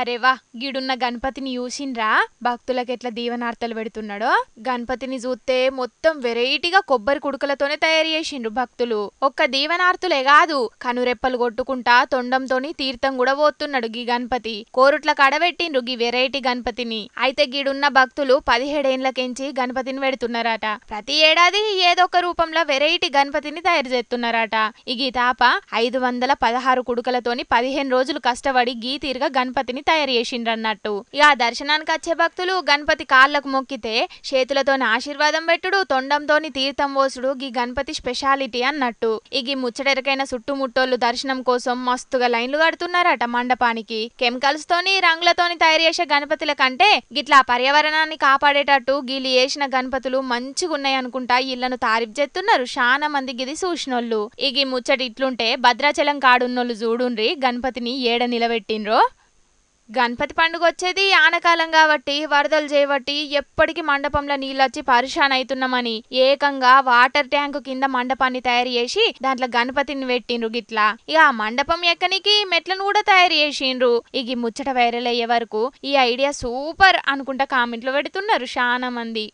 వారేవా గిడున్న గణపతిని చూసిండ్రా? భక్తులకు ఎట్లా దీవనార్తలు పెడుతున్నాడో? గణపతిని చూస్తే మొత్తం వెరైటీగా కొబ్బరి కుడుకలతోనే తయారు చేసిండ్రు భక్తులు. ఒక్క దీవనార్తులే కాదు కనురెప్పలు కొట్టుకుంటా తొండంతోని తీర్థం కూడా పోతున్నాడు గీ గణపతి. కోరుట్ల కడబెట్టిండ్రు గీ వెరైటీ గణపతిని. అయితే గీడున్న భక్తులు పదిహేడేండ్లకెంచి గణపతిని పెడుతున్నారట. ప్రతి ఏడాది ఏదో ఒక రూపంలో వెరైటీ గణపతిని తయారు చేస్తున్నారట. ఈ గీ తాప ఐదు వందల పదహారు కుడుకలతోని పదిహేను రోజులు కష్టపడి గీ తీరుగా గణపతిని తయారు చేసిండ్రన్నట్టు. ఇక దర్శనానికి వచ్చే భక్తులు గణపతి కాళ్ళకు మొక్కితే చేతులతోని ఆశీర్వాదం పెట్టుడు తొండంతోని తీర్థం పోసుడు గీ గణపతి స్పెషాలిటీ అన్నట్టు. ఈ గీ ముచ్చటెరకైన చుట్టుముట్టోళ్ళు దర్శనం కోసం మస్తుగా లైన్లు కడుతున్నారట మండపానికి. కెమికల్స్ తోని రంగులతోని తయారు చేసే గణపతుల కంటే గిట్లా పర్యావరణాన్ని కాపాడేటట్టు గీళ్ళు చేసిన గణపతులు మంచిగున్నాయి అనుకుంటా ఇళ్ళను తారీఫ్ చేస్తున్నారు చాలా మంది గిది చూసినోళ్ళు ఇగి గీ ముచ్చట ఇట్లుంటే భద్రాచలం కాడున్నోళ్ళు చూడుండ్రి గణపతిని ఏడ నిలబెట్టిండ్రో? గణపతి పండుగ వచ్చేది ఆనకాలం కాబట్టి వరదలు చేయబట్టి ఎప్పటికీ మండపంలో నీళ్ళొచ్చి పరిశాన్ అవుతున్నామని ఏకంగా వాటర్ ట్యాంక్ కింద మండపాన్ని తయారు చేసి దాంట్లో గణపతిని పెట్టిండ్రు గిట్లా. ఇక ఆ మండపం ఎక్కనికి మెట్లను కూడా తయారు చేసిండ్రు. ఇక ఈ ముచ్చట వైరల్ అయ్యే వరకు ఈ ఐడియా సూపర్ అనుకుంటా కామెంట్లు పెడుతున్నారు చాలా మంది.